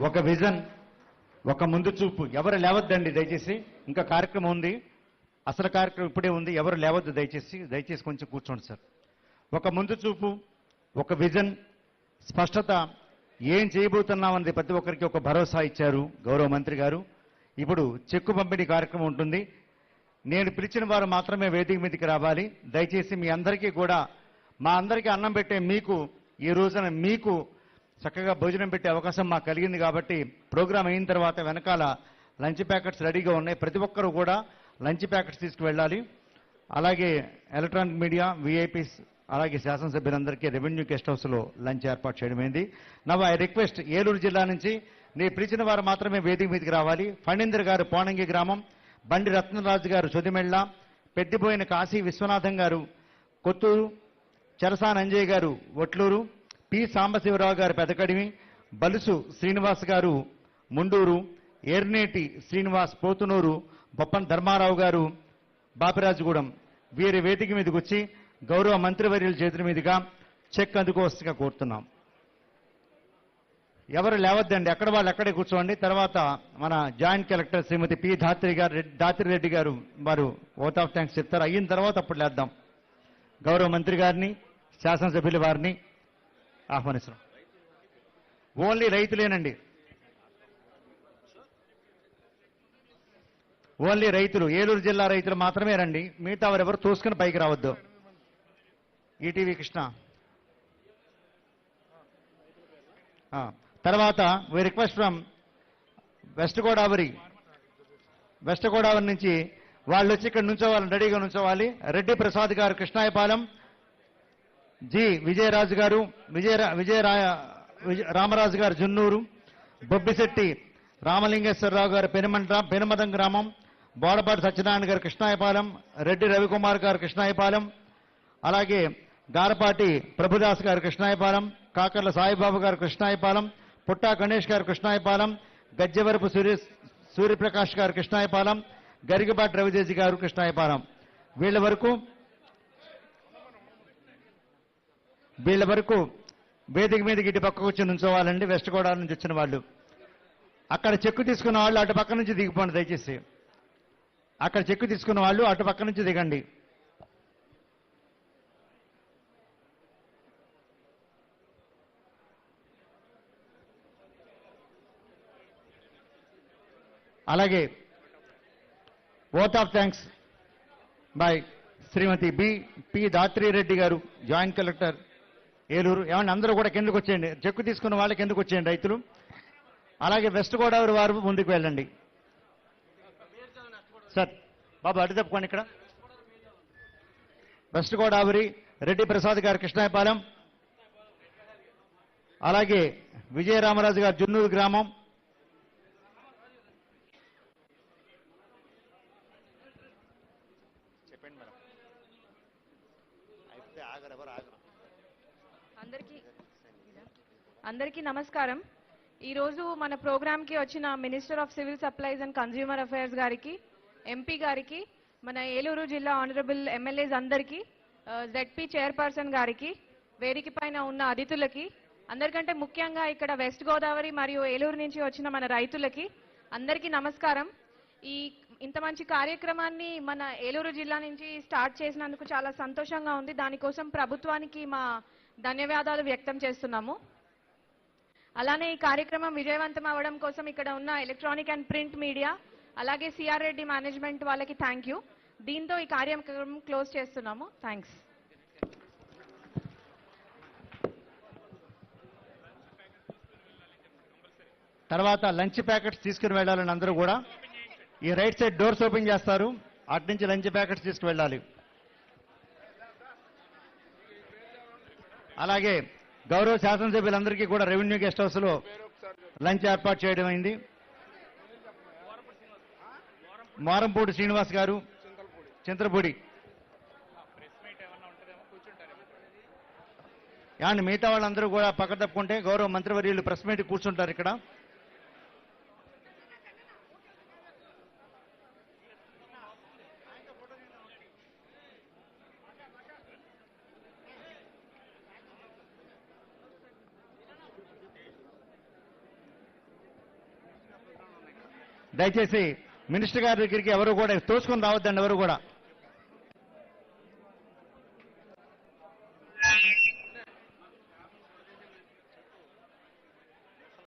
ఒక విజన్ ఒక ముందు చూపు. ఎవరు లేవద్దండి దయచేసి? ఇంకా కార్యక్రమం ఉంది. అసలు కార్యక్రమం ఇప్పుడే ఉంది. ఎవరు లేవద్దు దయచేసి. దయచేసి కొంచెం కూర్చోండి సార్. ఒక ముందు చూపు ఒక విజన్ స్పష్టత. ఏం చేయబోతున్నామన్నది ప్రతి ఒక్కరికి ఒక భరోసా ఇచ్చారు గౌరవ మంత్రి గారు. ఇప్పుడు చెక్కు పంపిణీ కార్యక్రమం ఉంటుంది. నేను పిలిచిన వారు మాత్రమే వేదిక మీదకి రావాలి. దయచేసి మీ అందరికీ కూడా మా అందరికీ అన్నం పెట్టే మీకు ఈ రోజున మీకు చక్కగా భోజనం పెట్టే అవకాశం మాకు కలిగింది కాబట్టి ప్రోగ్రాం అయిన తర్వాత వెనకాల లంచ్ ప్యాకెట్స్ రెడీగా ఉన్నాయి. ప్రతి ఒక్కరూ కూడా లంచ్ ప్యాకెట్స్ తీసుకువెళ్ళాలి. అలాగే ఎలక్ట్రానిక్ మీడియా విఐపీస్ అలాగే శాసనసభ్యులందరికీ రెవెన్యూ గెస్ట్ హౌస్లో లంచ్ ఏర్పాటు చేయడమైంది. నవ్ ఐ రిక్వెస్ట్ ఏలూరు జిల్లా నుంచి నేను పిలిచిన వారు మాత్రమే వేదిక మీదకి రావాలి. ఫణీందర్ గారు పోనంగి గ్రామం బండి రత్నరాజు గారు సొదిమెళ్ళ పెద్దిపోయిన కాశీ విశ్వనాథం గారు కొత్తూరు చరసాన్ అంజయ్ గారు ఒట్లూరు పి. సాంబశివరావు గారు పెదకడివి బలుసు శ్రీనివాస్ గారు ముండూరు ఎర్నేటి శ్రీనివాస్ పోతునూరు బొప్పన్ ధర్మారావు గారు బాపిరాజుగూడెం. వీరి వేదిక మీదకి వచ్చి గౌరవ మంత్రివర్యుల చేతుల మీదుగా చెక్ అందుకోవస్తుగా కోరుతున్నాం. ఎవరు లేవద్దండి ఎక్కడ వాళ్ళు ఎక్కడే కూర్చోండి. తర్వాత మన joint collector Srimati P. Dhatri garu Dhatri Reddy గారు వారు ఓట్ ఆఫ్ థ్యాంక్స్ చెప్తారు. అయిన తర్వాత అప్పుడు లేద్దాం. గౌరవ మంత్రి గారిని శాసనసభ్యుల వారిని ఆహ్వానిస్తున్నాం. ఓన్లీ రైతులేనండి. ఓన్లీ రైతులు ఏలూరు జిల్లా రైతులు మాత్రమే రండి. మిగతా వారు ఎవరు తోసుకుని పైకి రావద్దు. ఈటీవీ కృష్ణ. ఆ, తర్వాత we request from West Godavari West Godavari నుంచి వాళ్ళు వచ్చి ఇక్కడ నుంచోవాలి రెడీగా నుంచోవాలి. రెడ్డి ప్రసాద్ గారు కృష్ణాయపాలెం. జి విజయరాజు గారు విజయ విజయరాయ విజయ- రామరాజు గారు జున్నూరు బొబ్బిశెట్టి రామలింగేశ్వరరావు గారు పెనుమంట పెనుమదం గ్రామం బోడపాటి సత్యనారాయణ గారు కృష్ణాయపాలెం రెడ్డి రవికుమార్ గారు కృష్ణాయపాలెం అలాగే గారపాటి ప్రభుదాస్ గారు కృష్ణాయపాలెం కాకర్ల సాయిబాబు గారు కృష్ణాయపాలెం పుట్టా గణేష్ గారు కృష్ణాయపాలెం గజ్జెవరపు సూర్య సూర్యప్రకాష్ గారు కృష్ణాయపాలెం గరిగబాటి రవితేజీ గారు కృష్ణాయపాలెం. వీళ్ళ వరకు వీళ్ళ వరకు వేదిక మీదకి ఇటు పక్కకు వచ్చి నుంచోవాలండి వెస్ట్ గోదావరి నుంచి వచ్చిన వాళ్ళు. అక్కడ చెక్కు తీసుకున్న వాళ్ళు అటు పక్క నుంచి దిగిపోండి దయచేసి. అక్కడ చెక్కు తీసుకున్న వాళ్ళు అటు పక్క నుంచి దిగండి. అలాగే vote of thanks by Srimati B P Reddy garu joint collector. Eluru ఏమన్నా అందరూ కూడా కిందకు వచ్చేయండి. చెక్కు తీసుకున్న వాళ్ళకి ఎందుకు వచ్చేయండి రైతులు. అలాగే వెస్ట్ గోదావరి వారు ముందుకు వెళ్ళండి. సార్ బాబు అడ్డు తప్పుకోండి ఇక్కడ. వెస్ట్ గోదావరి రెడ్డి ప్రసాద్ గారు కృష్ణాయపాలెం. అలాగే విజయరామరాజు గారు జున్నూరు గ్రామం. చెప్పండి మేడం. అయితే ఆగరు ఎవరు ఆగరు? అందరికీ అందరికీ నమస్కారం. ఈరోజు మన ప్రోగ్రామ్కి వచ్చిన minister of civil supplies and consumer affairs గారికి ఎంపీ గారికి మన ఏలూరు జిల్లా ఆనరబుల్ ఎమ్మెల్యేస్ అందరికీ జెడ్పీ చైర్పర్సన్ గారికి వేదిక పైన ఉన్న అతిథులకి అందరికంటే ముఖ్యంగా ఇక్కడ వెస్ట్ గోదావరి మరియు ఏలూరు నుంచి వచ్చిన మన రైతులకి అందరికీ నమస్కారం. ఈ ఇంత మంచి కార్యక్రమాన్ని మన ఏలూరు జిల్లా నుంచి స్టార్ట్ చేసినందుకు చాలా సంతోషంగా ఉంది. దానికోసం ప్రభుత్వానికి మా ధన్యవాదాలు వ్యక్తం చేస్తున్నాము. అలానే ఈ కార్యక్రమం విజయవంతం అవ్వడం కోసం ఇక్కడ ఉన్న ఎలక్ట్రానిక్ అండ్ ప్రింట్ మీడియా అలాగే సిఆర్ రెడ్డి మేనేజ్మెంట్ వాళ్ళకి థ్యాంక్ యూ దీంతో ఈ కార్యక్రమం క్లోజ్ చేస్తున్నాము. థ్యాంక్స్ తర్వాత లంచ్ ప్యాకెట్స్ తీసుకుని వెళ్ళాలని అందరూ కూడా. ఈ రైట్ సైడ్ డోర్స్ ఓపెన్ చేస్తారు. అటు నుంచి లంచ్ ప్యాకెట్స్ తీసుకువెళ్ళాలి అలాగే గౌరవ శాసనసభ్యులందరికీ కూడా రెవెన్యూ గెస్ట్ హౌస్లో లంచ్ ఏర్పాటు చేయడం అయింది. మారంపూడి శ్రీనివాస్ గారు చింతలపూడి. అండ్ మిగతా వాళ్ళందరూ కూడా పక్క తప్పుకుంటే గౌరవ మంత్రివర్యులు ప్రెస్ మీట్ కూర్చుంటారు ఇక్కడ. దయచేసి మినిస్టర్ గారి దగ్గరికి ఎవరు కూడా తోసుకొని రావద్దండి ఎవరు కూడా.